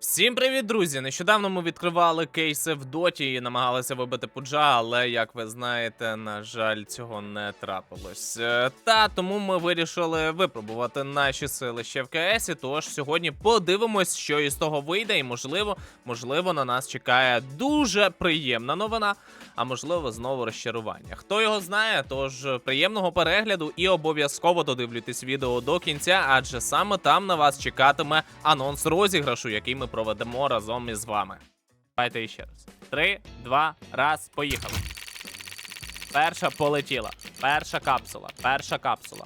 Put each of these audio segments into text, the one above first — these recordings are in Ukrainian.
Всім привіт, друзі! Нещодавно ми відкривали кейси в доті і намагалися вибити пуджа, але як ви знаєте, на жаль, цього не трапилось. Е, Та тому ми вирішили випробувати наші сили ще в КСі. Тож сьогодні подивимось, що із того вийде, і можливо, можливо, на нас чекає дуже приємна новина, а можливо, знову розчарування. Хто його знає, тож приємного перегляду і обов'язково додивлюйтесь відео до кінця, адже саме там на вас чекатиме анонс розіграшу, який ми проведемо разом із вами. Давайте ще раз. Три, два, раз, поїхали. Перша полетіла. Перша капсула. Перша капсула.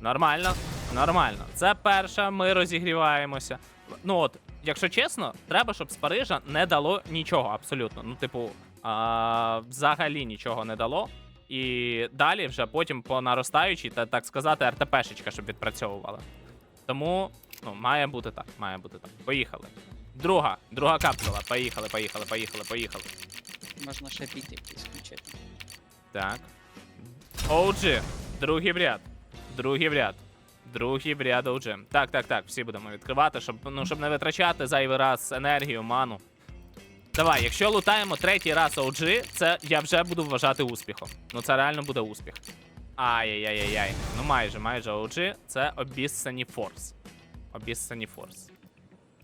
Нормально, нормально. Це перша, ми розігріваємося. Ну от, якщо чесно, треба, щоб з Парижа не дало нічого абсолютно. Ну, типу, а, взагалі нічого не дало. І далі вже потім по наростаючій, та так сказати, РТПшечка, щоб відпрацьовувала. Тому, ну, має бути так, має бути так. Поїхали. Друга, друга капсула. Поїхали, поїхали, поїхали, поїхали. Можна ще біт якийсь включити. Так. OG. Другий в ряд. Другий в ряд. Другий в ряд OG. Так, так, так. Всі будемо відкривати, щоб, ну, щоб не витрачати зайвий раз енергію, ману. Давай, якщо лутаємо третій раз OG, це я вже буду вважати успіхом. Ну це реально буде успіх. Ай-яй-яй-яй. Ну майже, майже OG. Це обіссані форс. Обіссані форс.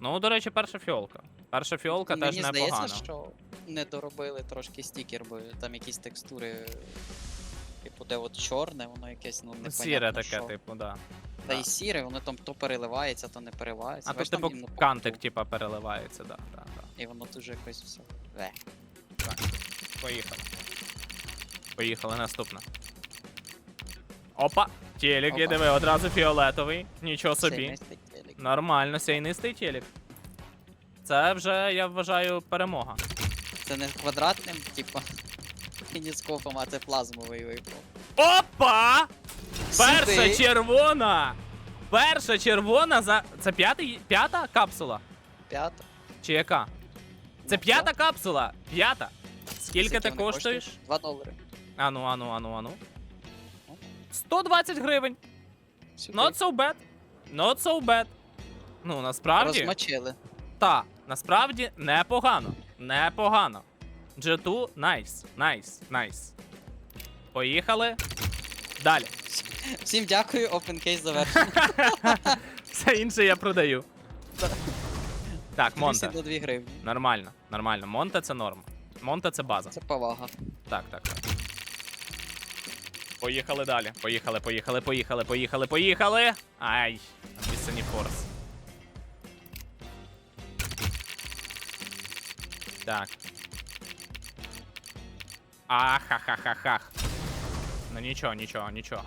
Ну, до речі, перша фіолка. Перша фіолка Мені теж здається, непогана. що не доробили трошки стікер, бо там якісь текстури, типу, де от чорне, воно якесь, ну, непонятно Сіре таке, що. типу, да. Та і сіре, воно там то переливається, то не переливається. А тут, Бачиш, там типу, кантик, типа, переливається, да, да, да. І воно дуже якось все. Ве. Так, поїхали. Поїхали, наступна. Опа! Телек, Опа. є, диви, одразу фіолетовий. Нічого собі. Сильний стиль. Нормально, сяйнистий телек. Це вже, я вважаю, перемога. Це не квадратним, типу, мініскопом, а це плазмовий випав. Опа! Перша червона! Перша червона за. Це п'ятий, п'ята капсула? П'ята. Чи яка? Це Ну, п'ята капсула! П'ята! Скільки Скільки ти коштуєш? коштують? Два долари. Ану, ану, ану, ану. 120 гривень. Сюди. Not so bad. Not so bad. Ну, насправді. Розмочили. Та, насправді непогано. Непогано. G2, найс, найс, найс. Поїхали. Далі. Всім дякую, open case завершено. Все інше я продаю. Так, Монте. 32 гривні. Нормально, нормально. Монте це норм. Монте це база. Це повага. Так, так, так. Поїхали далі. Поїхали, поїхали, поїхали, поїхали, поїхали. Ай, написані форс. Так. Ахахахахах. Ну нічого, нічого, нічого.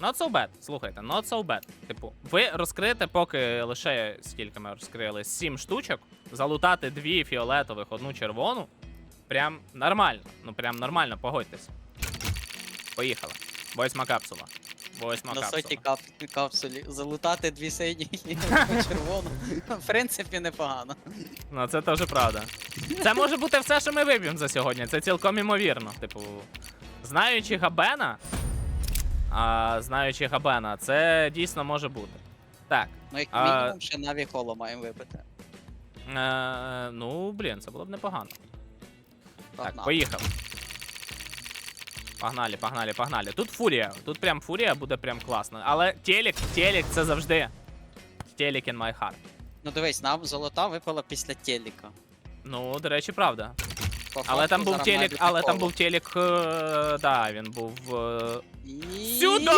Not so bad. Слухайте, not so bad. Типу, ви розкрите, поки лише скільки ми розкрили? Сім штучок. Залутати дві фіолетових, одну червону. Прям нормально. Ну прям нормально, погодьтесь. Поїхали. Восьма капсула. Восьма На капсула. соті кап капсулі. Залутати дві сині і одну червону. В принципі, непогано. Ну це теж правда. Це може бути все, що ми виб'ємо за сьогодні. Це цілком імовірно. Типу, знаючи Габена. А, знаючи Габена, це дійсно може бути. Так. Ну, як А- мінімум, ще Наві Холо маємо вибити. Е, ну, блін, це було б непогано. Так, поїхали. Погнали, погнали, погнали. Тут фурія. Тут прям фурія буде прям класно. Але телек, телек це завжди. Телек in my heart. Ну дивись, нам золота випала після телека. Ну, до речі, правда. По Але факту там був зараз має телек, бути але там був телек. е, Да, він був. е, І- Сюди!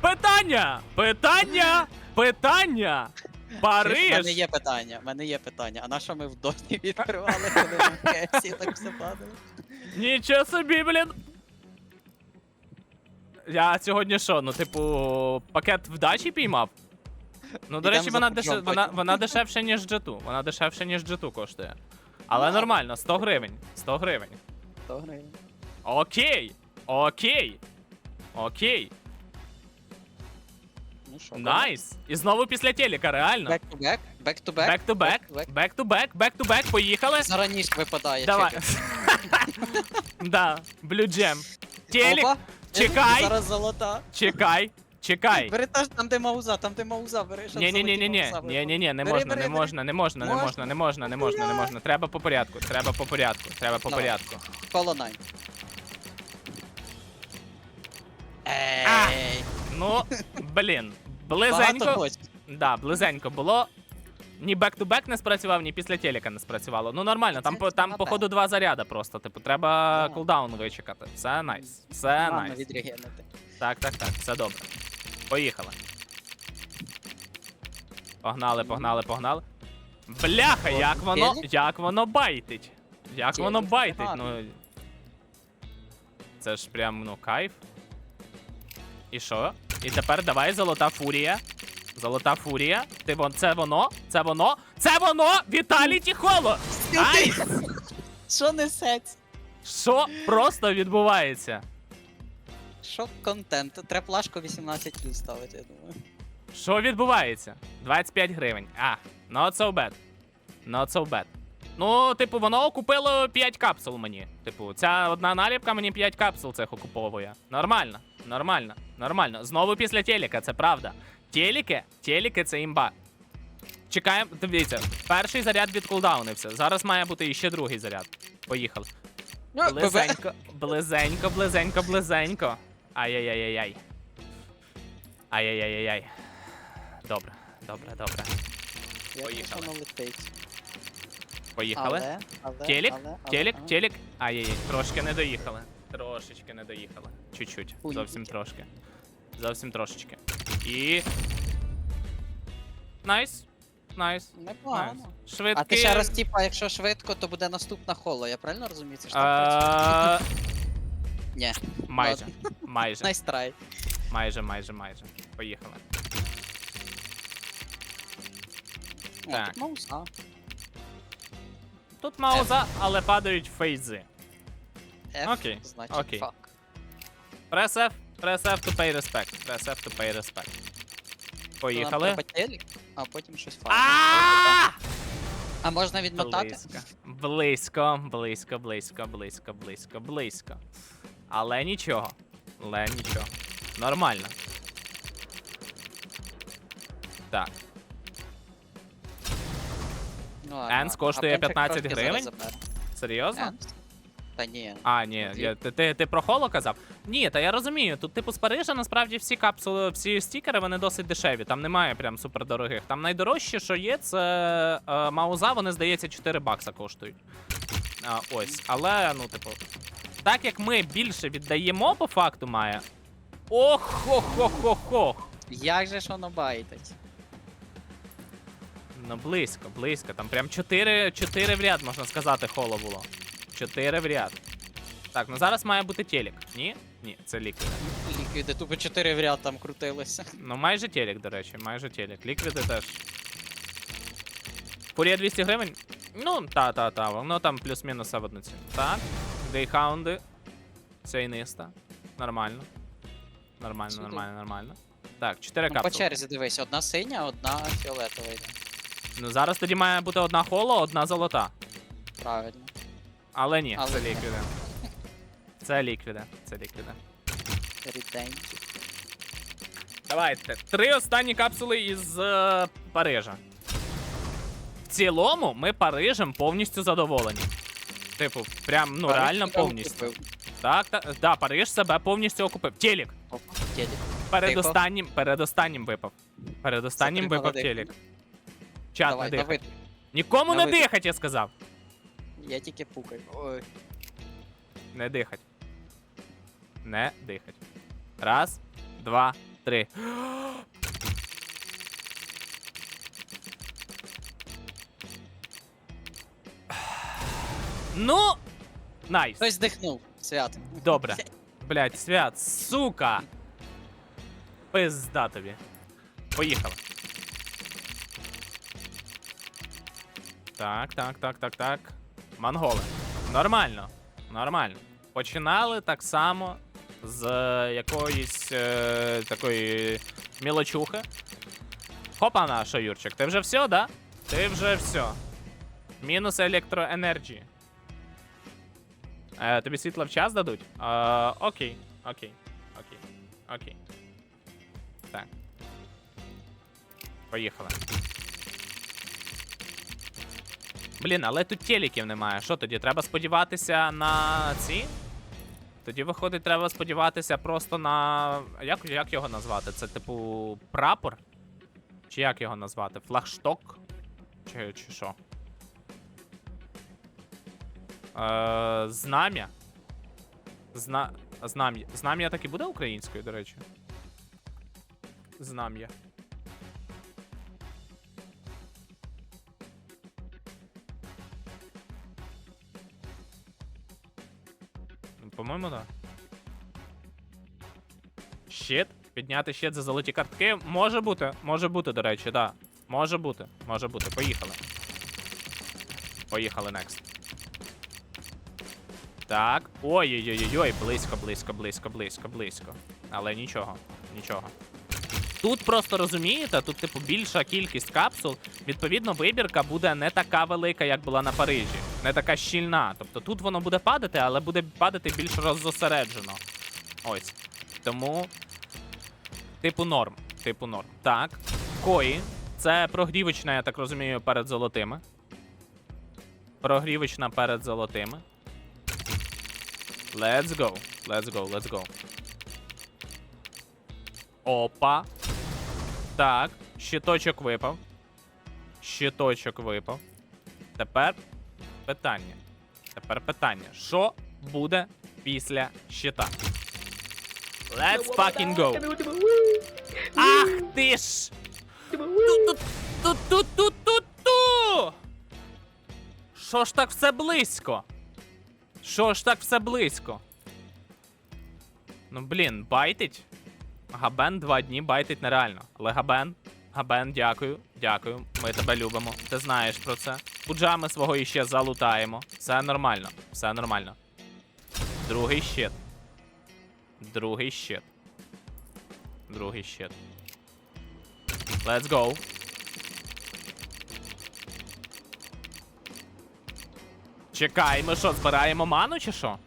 Питання! Питання! Питання! У мене Париж! є питання, в мене є питання. А на що ми в доті відкривали, коли ми в кепсі так все падало? Нічого собі, блін. Я сьогодні що, ну, типу, пакет вдачі піймав? Ну, до Ідемо речі, за вона, деше... вона, потім. вона дешевше, ніж G2. Вона дешевше, ніж G2 коштує. Але нормально, 100 гривень. 100 гривень. 100 гривень. Окей. Окей. Окей. Ну що, Найс. І знову після телека, реально. Back to back, back to back. Back to back, back. to back, back to back, поїхали. Зараз випадає. Давай. чекай. Да, блю джем. Телек, Опа. чекай. Зараз золота. чекай. Чекай. Бери та ж там, де мауза, там, де мауза, бери. щоб Ні, ні, ні, ні, ні, ні, ні, ні, не Бери, можна, бери, не бери. можна, не можна, не Можна? можна, не можна, не можна, не можна. Треба по порядку, треба по порядку, треба по Давай. порядку. Коло найн. Ей, Ну, блін, багато близенько. хочеш. Да, близенько було. Ні бек-ту-бек не спрацював, ні після телека не спрацювало. Ну нормально, там, по, там походу два заряда просто. Типу, треба Да. кулдаун вичекати. Все найс. Все Рано найс. відрегенити. Так, так, так, все добре. Поїхали. Погнали, погнали, погнали. Бляха, як воно, як воно байтить. Як воно байтить, ну. Це ж прям, ну, кайф. І що? І тепер давай золота фурія. Золота фурія. Ти вон, це воно? Це воно? Це воно! Віталіті Холо! Ай! Що несеться? Що просто відбувається? Що контент? Треба плашку 18 плюс ставити, я думаю. Що відбувається? 25 гривень. А, not so bad. Not so bad. Ну, типу, воно купило 5 капсул мені. Типу, ця одна наліпка мені 5 капсул цих окуповує. Нормально, нормально, нормально. Знову після телека, це правда. Теліки, теліки це імба. Чекаємо, дивіться, перший заряд від кулдаунився. Зараз має бути іще другий заряд. Поїхали. Близенько, близенько, близенько, близенько. Ай-яй-яй-яй-яй. Ай-яй-яй-яй. Добре, добре, добре. Я Поїхали. летить. Поїхали. Але, але, Телек, але, але, але. телек. Ай-яй-яй, трошки не доїхали. Трошечки не доїхали. Чуть-чуть. Ой, Зовсім трошки. Зовсім трошечки. І. Найс. Найс. Найс. Непогано. Швидкий. А ти ще раз, типа, якщо швидко, то буде наступна холо, я правильно розумію? Це ж так працює? Ні. Майже. Ладно. Майже. Найс трай. Майже, майже, майже. Поїхали. О, Так. тут мауза. Тут мауза, але падають фейзи. F, Окей, значить окей. fuck. Press F, press F to pay respect. Press F to pay respect. То нам Поїхали. треба а потім щось файне. А! А можна відмотати? Близько, близько, близько, близько, близько, близько. Але нічого. Але нічого. Нормально. Так. Ну, ладно, Енс ладно. коштує А 15 трошки гривень? зараз забере. Серйозно? Енс? Та ні. А, ні, Дві. я, ти, ти, ти про холо казав? Ні, та я розумію. Тут, типу, з Парижа насправді всі капсули, всі стікери, вони досить дешеві. Там немає прям супердорогих. Там найдорожче, що є, це е, мауза, вони, здається, 4 бакса коштують. А, ось. Але, ну, типу, так як ми більше віддаємо, по факту має. Ох-хо-хо-хо-хо. Як же ж воно байтить? Ну, близько, близько. Там прям 4, 4 в ряд, можна сказати, холо було. 4 в ряд. Так, ну зараз має бути телек. Ні? Ні, це ліквід. Ліквіди тупо 4 в ряд там крутилися. Ну, майже телек, до речі, майже телек. Ліквіди теж. Фурія 200 гривень? Ну, та, та, та, воно там плюс-мінус в одну ціну. Так. Гейхаунди. Сейниста. Нормально. Нормально, Сюди. нормально, нормально. Так, 4 Ну, по капсули. черзі дивись, одна синя, одна фіолетова йде. Ну зараз тоді має бути одна холо, одна золота. Правильно. Але ні, Але це ні. ліквіди. Це ліквіди. Це ліквіди. Ріденькі. Давайте. Три останні капсули із е, Парижа. В цілому, ми Парижем повністю задоволені. Типу, прям, ну Париж реально себе повністю. окупив. Так, так, да, Париж себе повністю окупив. Телек. Опа, телек. Передостаннім, передостаннім випав. Передостаннім Закрий випав молодих. телек. Чат, Давай, не дихай. давай. Нікому на не видих. дихать, я сказав. Я тільки пукаю. Ой. Не дихать. Не дихать. Раз, два, три. Ну, найс. Хтось здихнув. Свят. Добре. Блять, свят, сука. Пизда тобі. Поїхали. Так, так, так, так, так. Монголи. Нормально. Нормально. Починали так само з е, якоїсь е, такої мілочухи. Хопа на що, Юрчик, ти вже все, да? Ти вже все. Мінус електроенергії. Е, тобі світло в час дадуть? Е, окей, окей, окей, окей. Поїхали. Блін, але тут телеків немає. Що тоді? Треба сподіватися на ці? Тоді, виходить, треба сподіватися просто на. Як, як його назвати? Це типу прапор? Чи як його назвати? Флагшток? Чи, чи що? Е, знам'я? Зна... Знам'я. Знам'я так і буде українською, до речі. Знам'я. По-моєму, так. Щит. Підняти щит за золоті картки. Може бути, може бути, до речі, да. Може бути, може бути. Поїхали. Поїхали next. Так. Ой-ой-ой-ой, близько, близько, близько, близько, близько. Але нічого, нічого. Тут просто розумієте, тут, типу, більша кількість капсул. Відповідно, вибірка буде не така велика, як була на Парижі, не така щільна. Тобто тут воно буде падати, але буде падати більш роззосереджено. Ось. Тому. Типу норм. Типу норм. Так. Кої. Це прогрівочна, я так розумію, перед золотими. Прогрівочна перед золотими. Let's go. Let's go, let's go. Опа. Так, щиточок випав. Щиточок випав. Тепер питання. Тепер питання. Що буде після щита? Let's fucking go. Ах ти ж! Ту-ту-ту-ту-ту-ту! Що ж так все близько? Що ж так все близько? Ну блін, байтить. Габен два дні байтить нереально. Але Габен, Габен, дякую, дякую. Ми тебе любимо. Ти знаєш про це. Пуджа ми свого іще залутаємо. Все нормально, все нормально. Другий щит. Другий щит. Другий щит. Let's go. Чекай, ми що, збираємо ману чи що?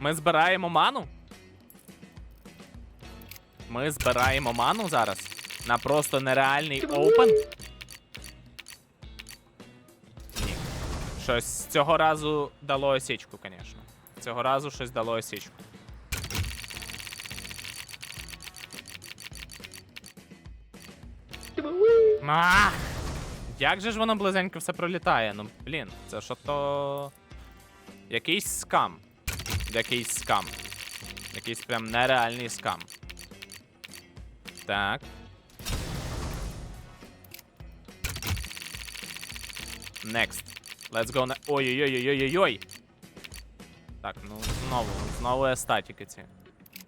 Ми збираємо ману? Ми збираємо ману зараз на просто нереальний опен. Ні. Щось цього разу дало осічку, звісно. Цього разу щось дало осічку. Ах! Як же ж воно близенько все пролітає? Ну, блін, це що то. Якийсь скам. Якийсь скам. Якийсь прям нереальний скам. Так. Next. Let's go. ne- Ой-ой-ой-ой-ой-ой. Так, ну знову, знову естатіки ці.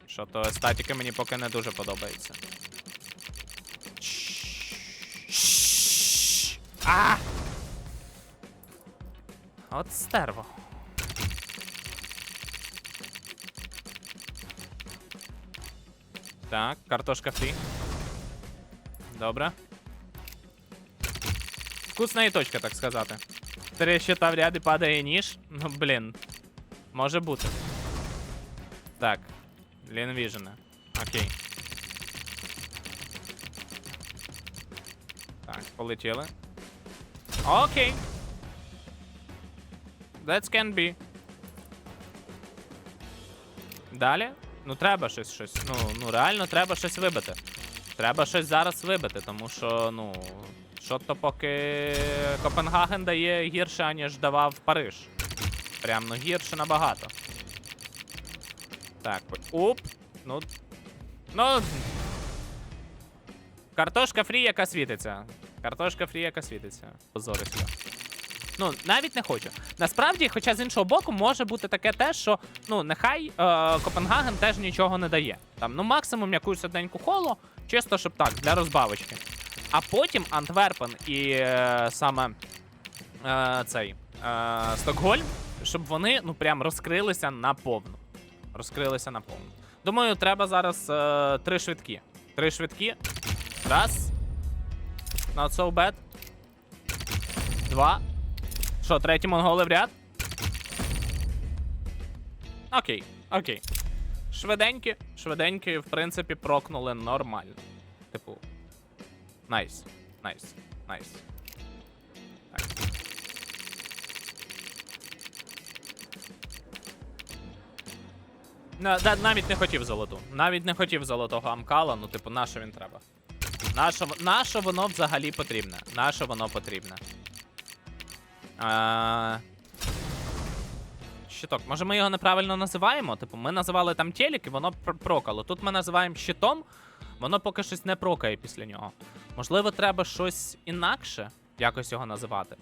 Що то естатіки мені поки не дуже подобаються. А! От стерво. Так, картошка фрі. Добре. Вкусна і точка, так сказати. Три щита в ряд і падає ніж. Ну, блін. Може бути. Так. Лін Віжена. Окей. Так, полетіли. Окей. That can be. Далі. Ну треба щось щось. Ну, ну реально треба щось вибити. Треба щось зараз вибити, тому що, ну. Що то поки Копенгаген дає гірше, аніж давав Париж. Прям ну гірше набагато. Так, уп. Ну. Ну. Картошка фрі, яка світиться. Картошка фрі, яка світиться. Позорисько. Ну, навіть не хочу. Насправді, хоча з іншого боку, може бути таке те, що ну, нехай е, Копенгаген теж нічого не дає. Там, ну, максимум якусь одненьку коло, чисто, щоб так, для розбавочки. А потім Антверпен і е, саме е, цей е, Стокгольм, щоб вони ну прям розкрилися наповну. Розкрилися наповну. Думаю, треба зараз е, три швидкі. Три швидкі. Раз. Not so bad. Два. Що, третій монголи в ряд? Окей, окей. Швиденькі, швиденькі, в принципі, прокнули нормально. Типу. Найс. Найс. Найс. Так. Навіть не хотів золоту. Навіть не хотів золотого амкала, ну, типу, на що він треба? На що, на що воно взагалі потрібне? На що воно потрібне? Щиток. Може ми його неправильно називаємо? Типу, ми називали там телек і воно пр- прокало. Тут ми називаємо щитом, воно поки щось не прокає після нього. Можливо, треба щось інакше якось його називати.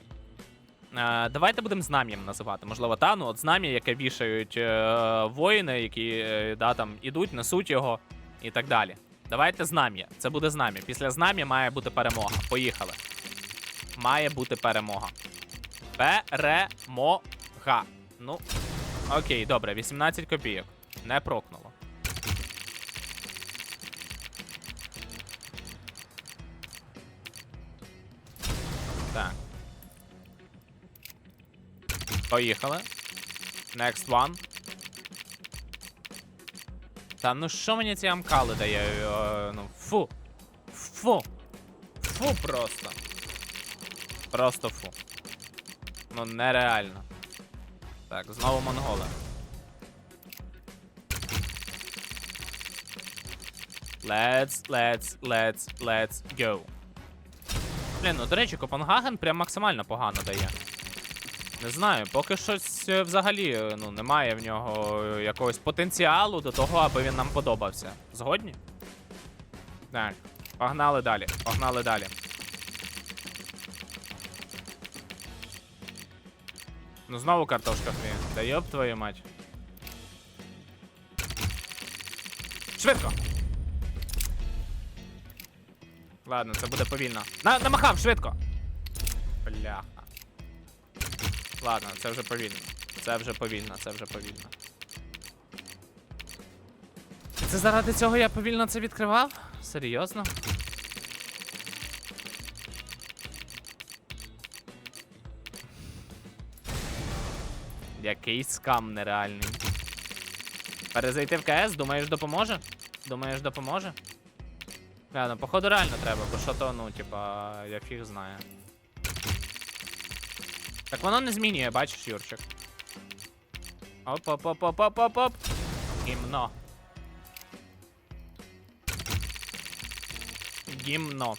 Е, давайте будемо знам'ям називати. Можливо, та, ну от знам'я, яке вішають е, воїни, які е, да, там ідуть, несуть його і так далі. Давайте знам'я. Це буде знам'я. Після знам'я має бути перемога. Поїхали. Має бути перемога. Перемога. Ну, окей, добре, 18 копійок. Не прокнуло. Так. Поїхали. Next one. Та ну що мені ці амкали дає? Ну, фу. Фу. Фу просто. Просто фу. Ну нереально. Так, знову монголи. Let's, let's, let's, let's go. Блін, ну до речі, Копенгаген прям максимально погано дає. Не знаю, поки щось е, взагалі е, ну, немає в нього е, якогось потенціалу до того, аби він нам подобався. Згодні? Так, погнали далі, погнали далі. Ну знову картошка фрі. Да йоп твою мать. Швидко! Ладно, це буде повільно. На, намахав, швидко! Бляха. Ладно, це вже повільно. Це вже повільно, це вже повільно. Це заради цього я повільно це відкривав? Серйозно? Який скам нереальний. Перезайти в КС, думаєш, допоможе? Думаєш, допоможе? Ладно, походу реально треба, бо що то, ну, типа, я фіг знаю. Так воно не змінює, бачиш, Юрчик. Оп, оп, оп, оп, оп, оп, оп. Гімно. Гімно.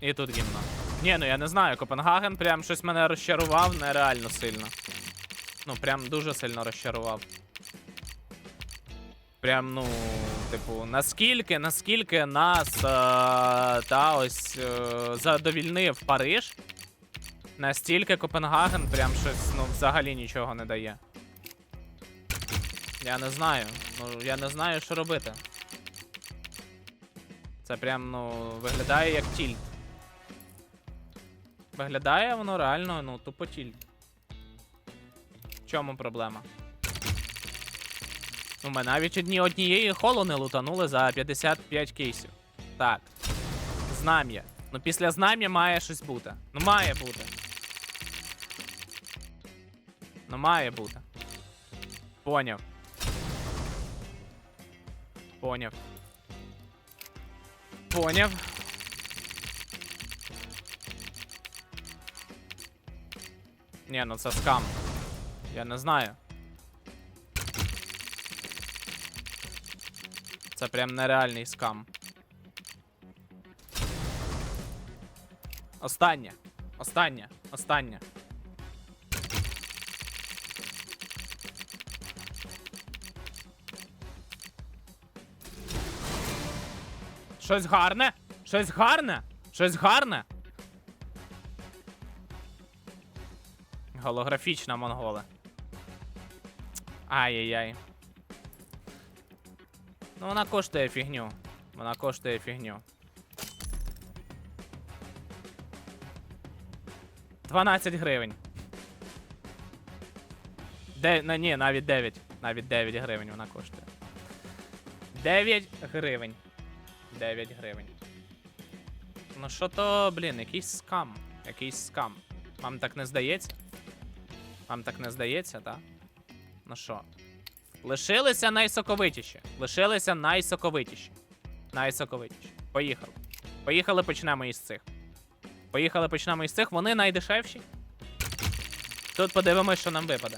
І тут гімно. Ні, ну я не знаю, Копенгаген прям щось мене розчарував нереально сильно. Ну, прям дуже сильно розчарував. Прям, ну, типу, наскільки, наскільки нас е, та ось е, задовільнив Париж, настільки Копенгаген прям щось, ну, взагалі нічого не дає. Я не знаю. Ну, я не знаю, що робити. Це прям, ну, виглядає як тільт. Виглядає воно реально, ну, тупо тільт. В чому проблема? Ну, ми навіть одні однієї холо не лутанули за 55 кейсів. Так. Знам'я. Ну після знам'я має щось бути. Ну має бути. Ну має бути. Поняв. Поняв. Поняв. Ні, ну це скам. Я не знаю. Це прям нереальний скам. Останнє. Останнє. Останнє. Щось гарне? Щось гарне? Щось гарне? Голографічна монголи. Ай-яй-яй. Ну, вона коштує фігню. Вона коштує фігню. 12 гривень. Де, на, ні, навіть 9. Навіть 9 гривень вона коштує. 9 гривень. 9 гривень. Ну що то, блін, якийсь скам. Якийсь скам. Вам так не здається? Вам так не здається, так? Ну що? Лишилися найсоковитіші. Лишилися найсоковитіші. Найсоковитіші. Поїхали. Поїхали, почнемо із цих. Поїхали, почнемо із цих. Вони найдешевші. Тут подивимось, що нам випаде.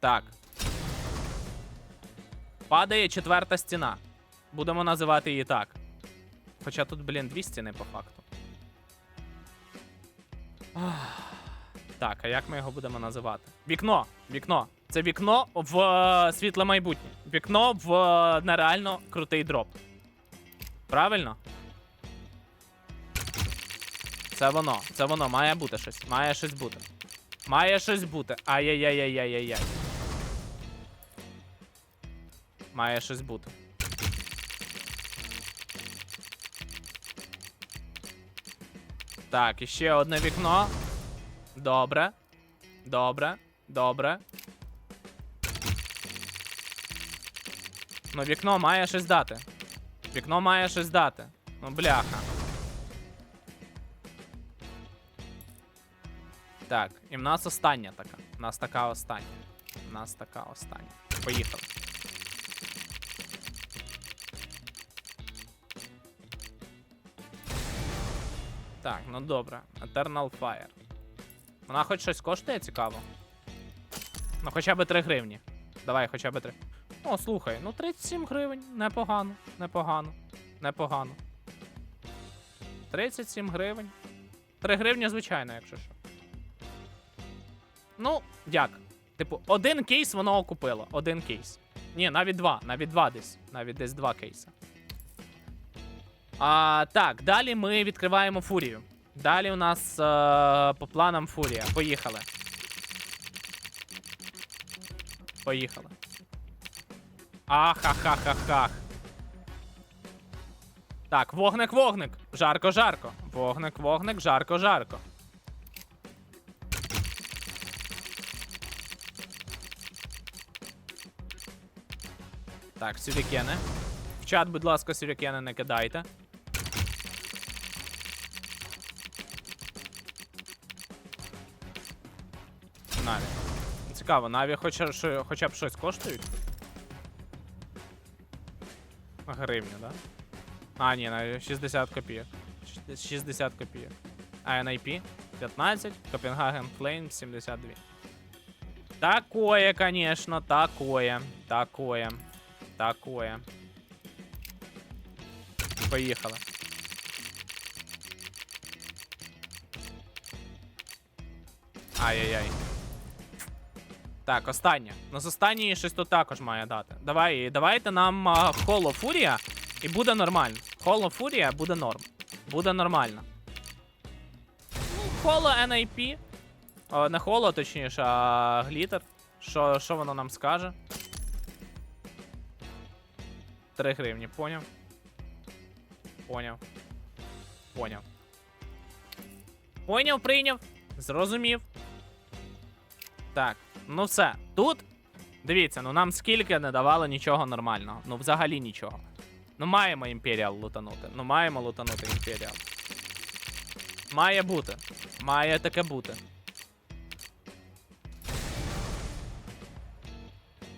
Так. Падає четверта стіна. Будемо називати її так. Хоча тут, блін, дві стіни по факту. Так, а як ми його будемо називати? Вікно. Вікно. Це вікно в е, світле майбутнє. Вікно в е, нереально крутий дроп. Правильно? Це воно. Це воно. Має бути щось. Має щось бути. Має щось бути. Ай-яй-яй-яй-яй-яй. Має щось бути. Так, і ще одне вікно. Добре. Добре. Добре. Ну, вікно має щось дати. Вікно має щось дати. Ну, бляха. Так, і в нас остання така. У нас така остання. У нас така остання. Поїхали. Так, ну добре. Eternal Fire. Вона хоч щось коштує цікаво. Ну, хоча б 3 гривні. Давай, хоча б 3. О, слухай, ну 37 гривень. Непогано, непогано, непогано. 37 гривень. 3 гривні, звичайно, якщо що. Ну, як? Типу, один кейс воно окупило. Один кейс. Ні, навіть два, навіть два десь. Навіть десь два кейси. А, так, далі ми відкриваємо фурію. Далі у нас е, по планам фурія. Поїхали. Поїхали. Ахахахахах. Так, вогник, вогник. Жарко, жарко. Вогник, вогник, жарко, жарко. Так, сюрікени. В чат, будь ласка, сюрікени не кидайте. Цікаво, Наві хоча, що, хоча б щось коштують? Гривню, да? А, ні, Наві 60 копійок. 60 копійок. А NIP 15, Копенгаген Флейм 72. Такое, конечно, такое. Такое. Такое. Поїхали. Ай-яй-яй. Так, останнє. Ну, з останньої щось тут також має дати. Давай, давайте нам Холо Фурія і буде нормально. Холо Фурія буде норм. Буде нормально. Ну, Холо NIP. О, не Холо, точніше, а Глітер. Що воно нам скаже? 3 гривні, поняв. Поняв. Поняв. Поняв, прийняв. Зрозумів. Так, ну все. Тут. Дивіться, ну нам скільки не давали нічого нормального. Ну, взагалі нічого. Ну, маємо імперіал лутанути. Ну, маємо лутанути імперіал. Має бути. Має таке бути.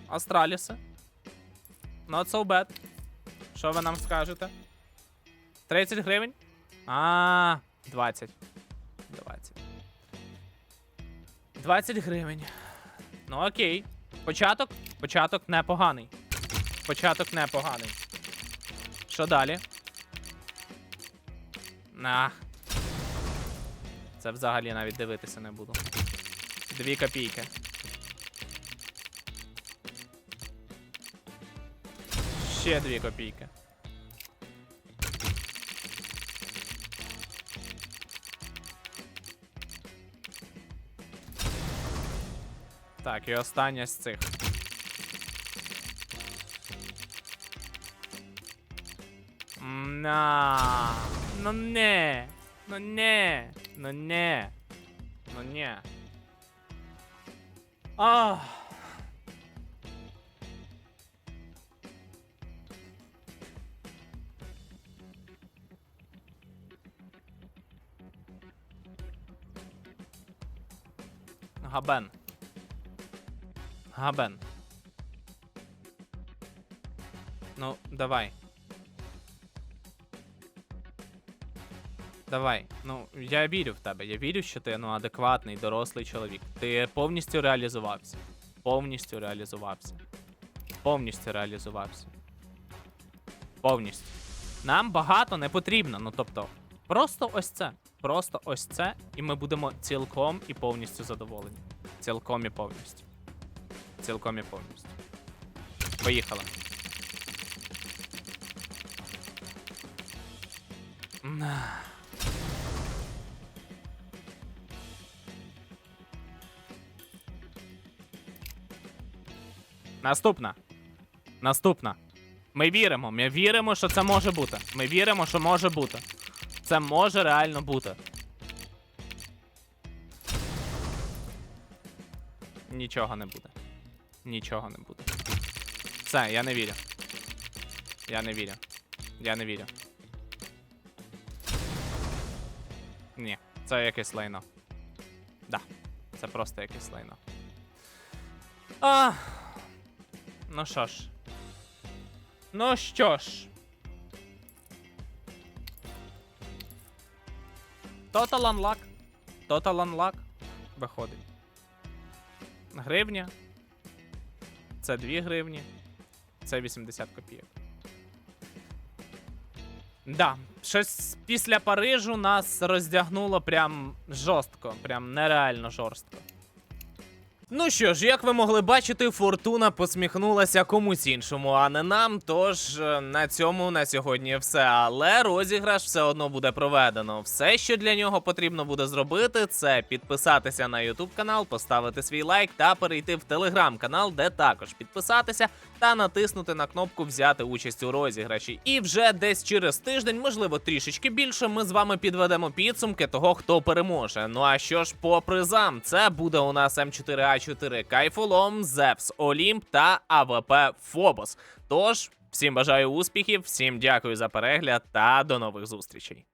Астраліси. Not so bad. Що ви нам скажете? 30 гривень? А, 20. 20. 20 гривень. Ну окей. Початок. Початок непоганий. Початок непоганий. Що далі? На. Це взагалі навіть дивитися не буду. Дві копійки. Ще дві копійки. Так, і остання з цих. На. Ну не. Ну не. Ну не. Ну не. Ах. Габен. Габен. Ну, давай. Давай. Ну, я вірю в тебе. Я вірю, що ти ну, адекватний, дорослий чоловік. Ти повністю реалізувався. Повністю реалізувався. Повністю реалізувався. Повністю. Нам багато не потрібно. Ну тобто, просто ось це. Просто ось це, і ми будемо цілком і повністю задоволені. Цілком і повністю. Цілком і повністю. Поїхали. Наступна. Наступна. Ми віримо. Ми віримо, що це може бути. Ми віримо, що може бути. Це може реально бути. Нічого не буде. Нічого не буде. Все, я не вірю. Я не вірю. Я не вірю. Ні, це якесь лайно. Да. Це просто якесь лайно. А. Ну що ж. Ну що ж. Total Unlock. Total Unlock виходить. Гривня. Це 2 гривні. Це 80 копійок. Да, щось після Парижу нас роздягнуло прям жорстко, прям нереально жорстко. Ну що ж, як ви могли бачити, фортуна посміхнулася комусь іншому, а не нам. Тож е, на цьому на сьогодні все. Але розіграш все одно буде проведено. Все, що для нього потрібно буде зробити, це підписатися на YouTube канал, поставити свій лайк та перейти в Telegram канал, де також підписатися та натиснути на кнопку взяти участь у розіграші. І вже десь через тиждень, можливо, трішечки більше, ми з вами підведемо підсумки того, хто переможе. Ну а що ж по призам? Це буде у нас М4А4 Кайфолом, Зевс Олімп та АВП Фобос. Тож, всім бажаю успіхів, всім дякую за перегляд та до нових зустрічей.